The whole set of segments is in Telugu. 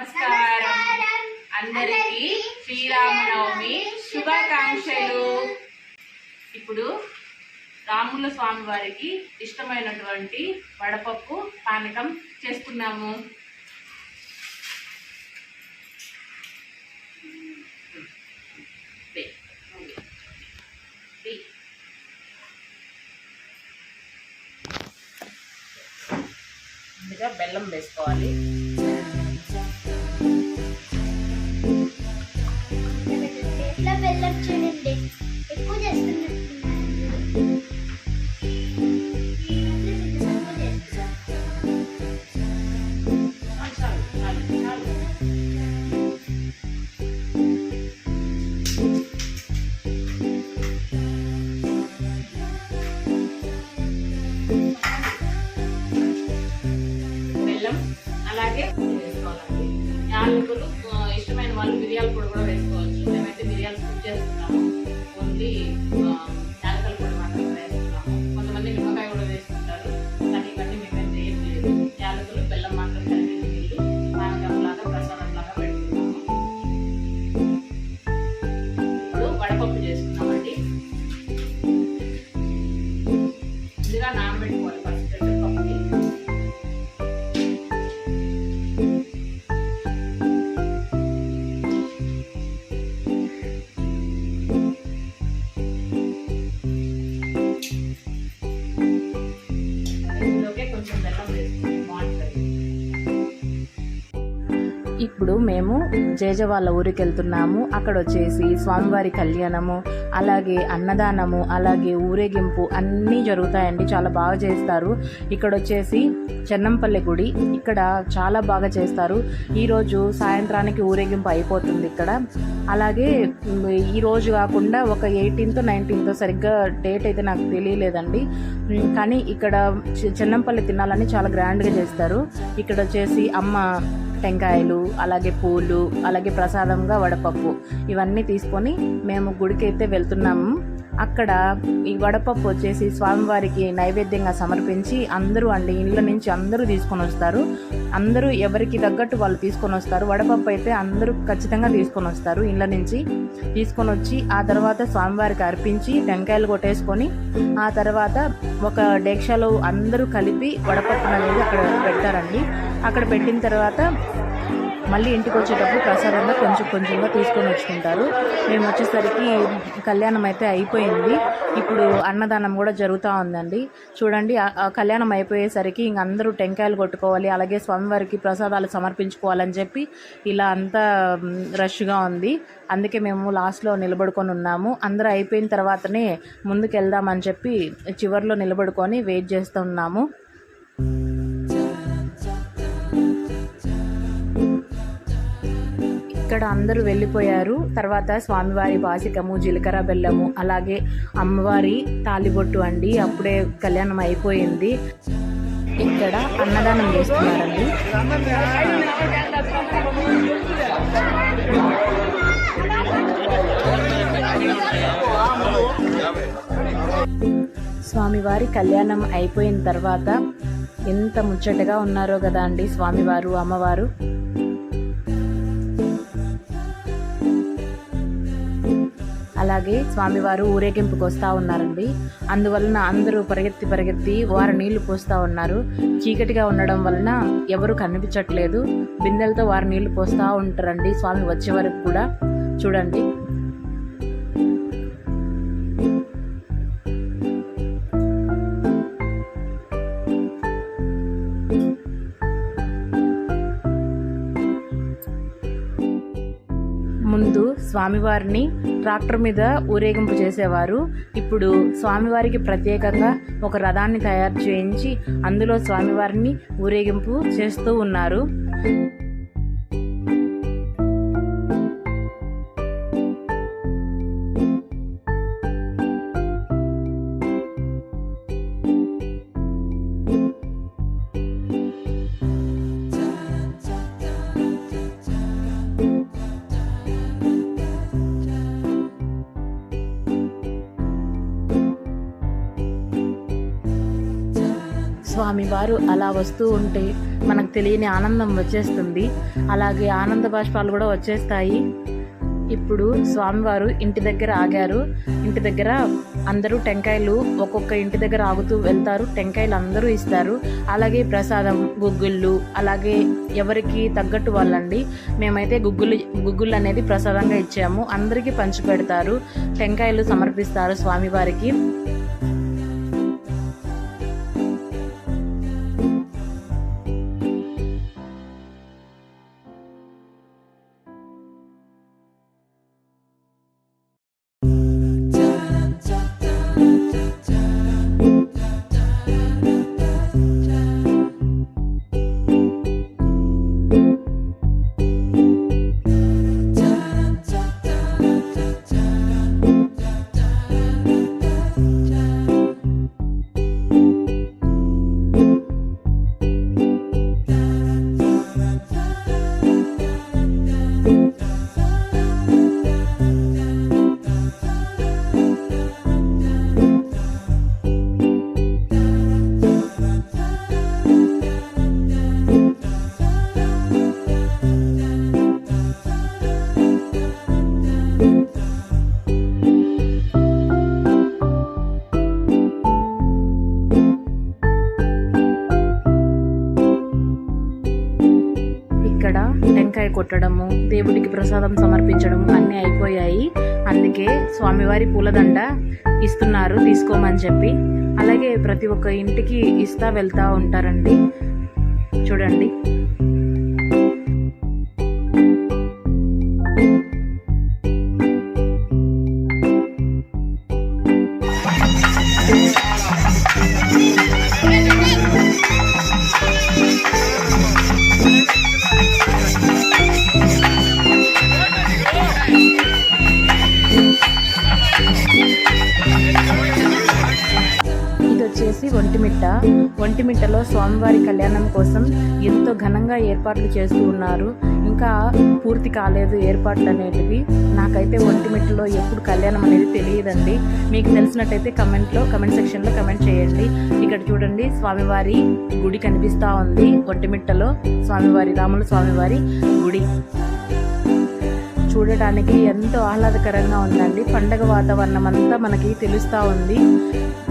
నమస్కారం. అందరికీ శ్రీరామనవమి శుభాకాంక్షలు. ఇప్పుడు రాముల స్వామి వారికి ఇష్టమైనటువంటి వడపప్పు పానకం చేసుకున్నాము. ముందుగా బెల్లం వేసుకోవాలి. యాలకులు ఇష్టమైన వాళ్ళు మిరియాల పొడి కూడా వేసుకోవచ్చు. మేమైతే మిరియాలు స్కిప్ చేస్తున్నాము. ఓన్లీ ఇప్పుడు మేము జేజ వాళ్ళ ఊరికి వెళ్తున్నాము అక్కడ వచ్చేసి స్వామివారి కళ్యాణము అలాగే అన్నదానము అలాగే ఊరేగింపు అన్నీ జరుగుతాయండి. చాలా బాగా చేస్తారు. ఇక్కడ వచ్చేసి చెన్నంపల్లి గుడి ఇక్కడ చాలా బాగా చేస్తారు. ఈరోజు సాయంత్రానికి ఊరేగింపు అయిపోతుంది ఇక్కడ. అలాగే ఈరోజు కాకుండా ఒక ఎయిటీన్త్ నైన్టీన్త్ సరిగ్గా డేట్ అయితే నాకు తెలియలేదండి. కానీ ఇక్కడ చెన్నంపల్లి తినాలని చాలా గ్రాండ్గా చేస్తారు. ఇక్కడ వచ్చేసి అమ్మ టెంకాయలు అలాగే పూలు అలాగే ప్రసాదంగా వడపప్పు. ఇవన్నీ తీసుకొని మేము గుడికి అయితే వెళ్తున్నాము. అక్కడ ఈ వడపప్పు వచ్చేసి స్వామివారికి నైవేద్యంగా సమర్పించి అందరూ అండి ఇండ్ల నుంచి అందరూ తీసుకొని వస్తారు. అందరూ ఎవరికి తగ్గట్టు వాళ్ళు తీసుకొని వస్తారు. వడపప్పు అయితే అందరూ ఖచ్చితంగా తీసుకొని వస్తారు ఇండ్ల నుంచి. తీసుకొని వచ్చి ఆ తర్వాత స్వామివారికి అర్పించి టెంకాయలు కొట్టేసుకొని ఆ తర్వాత ఒక డేక్షలో అందరూ కలిపి వడపప్పును అనేది అక్కడ పెడతారండి అక్కడ పెట్టిన తర్వాత మళ్ళీ ఇంటికి వచ్చేటప్పుడు ప్రసాదంగా కొంచెం కొంచెంగా తీసుకొని వచ్చుకుంటారు. మేము వచ్చేసరికి కళ్యాణం అయితే అయిపోయింది. ఇప్పుడు అన్నదానం కూడా జరుగుతూ ఉందండి. చూడండి కళ్యాణం అయిపోయేసరికి ఇంక అందరూ టెంకాయలు కొట్టుకోవాలి అలాగే స్వామివారికి ప్రసాదాలు సమర్పించుకోవాలని చెప్పి ఇలా అంతా రష్గా ఉంది. అందుకే మేము లాస్ట్లో నిలబడుకొని ఉన్నాము. అందరూ అయిపోయిన తర్వాతనే ముందుకు వెళ్దామని చెప్పి చివరిలో నిలబడుకొని వెయిట్ చేస్తూ ఇక్కడ అందరూ వెళ్ళిపోయారు. తర్వాత స్వామివారి బాసికము జీలకర్ర బెల్లము అలాగే అమ్మవారి తాలిబొట్టు అండి. అప్పుడే కళ్యాణం అయిపోయింది. ఇక్కడ అన్నదానం చేస్తున్నారండి. స్వామివారి కళ్యాణం అయిపోయిన తర్వాత ఎంత ముచ్చటగా ఉన్నారో కదా అండి స్వామివారు అమ్మవారు. అలాగే స్వామివారు ఊరేగింపుకు వస్తూ ఉన్నారండి. అందువలన అందరూ పరిగెత్తి పరిగెత్తి వారు నీళ్ళు పోస్తూ ఉన్నారు. చీకటిగా ఉండడం వలన ఎవరు కనిపించట్లేదు. బిందెలతో వారు నీళ్ళు పోస్తూ ఉంటారండి స్వామి వచ్చే వరకు కూడా. చూడండి. ముందు స్వామివారిని ట్రాక్టర్ మీద ఊరేగింపు చేసేవారు. ఇప్పుడు స్వామివారికి ప్రత్యేకంగా ఒక రథాన్ని తయారు చేయించి అందులో స్వామివారిని ఊరేగింపు చేస్తూ ఉన్నారు. స్వామివారు అలా వస్తూ ఉంటే మనకు తెలియని ఆనందం వచ్చేస్తుంది. అలాగే ఆనంద బాష్పాలు కూడా వచ్చేస్తాయి. ఇప్పుడు స్వామివారు ఇంటి దగ్గర ఆగారు. ఇంటి దగ్గర అందరూ టెంకాయలు ఒక్కొక్క ఇంటి దగ్గర ఆగుతూ వెళ్తారు. టెంకాయలు అందరూ ఇస్తారు. అలాగే ప్రసాదం గుగ్గుళ్ళు అలాగే ఎవరికి తగ్గట్టు వాళ్ళండి. మేమైతే గుగ్గులు గుగ్గులు అనేది ప్రసాదంగా ఇచ్చాము. అందరికీ పంచి పెడతారు. టెంకాయలు సమర్పిస్తారు స్వామివారికి ఇక్కడ టెంకాయ కొట్టడము దేవుడికి ప్రసాదం సమర్పించడం అన్నీ అయిపోయాయి. అందుకే స్వామివారి పూలదండ ఇస్తున్నారు తీసుకోమని చెప్పి. అలాగే ప్రతి ఒక్క ఇంటికి ఇస్తా వెళ్తా ఉంటారండి. స్వామివారి కళ్యాణం కోసం ఎంతో ఘనంగా ఏర్పాట్లు చేస్తూ ఉన్నారు. ఇంకా పూర్తి కాలేదు ఏర్పాట్లు అనేటివి. నాకైతే ఒంటిమిట్టలో ఎప్పుడు కళ్యాణం అనేది తెలియదండి. మీకు తెలిసినట్టయితే కమెంట్లో కమెంట్ సెక్షన్లో కమెంట్ చేయండి. ఇక్కడ చూడండి స్వామివారి గుడి కనిపిస్తూ ఉంది. ఒంటిమిట్టలో స్వామివారి రాముల స్వామివారి గుడి. చూడటానికి ఎంతో ఆహ్లాదకరంగా ఉందండి. పండగ వాతావరణం అంతా మనకి తెలుస్తూ ఉంది.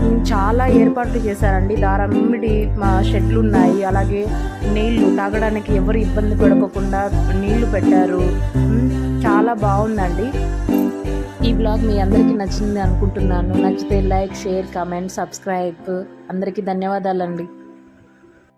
చాలా ఏర్పాట్లు చేశారండి. దారమ్మిడి మా షెడ్లు ఉన్నాయి అలాగే నీళ్ళు తాగడానికి ఎవరు ఇబ్బంది పడకుండా నీళ్ళు పెట్టారు. చాలా బాగుందండి. ఈ బ్లాగ్ మీ అందరికీ నచ్చింది అనుకుంటున్నాను. నచ్చితే లైక్ షేర్ కామెంట్ సబ్స్క్రైబ్. అందరికీ ధన్యవాదాలండి.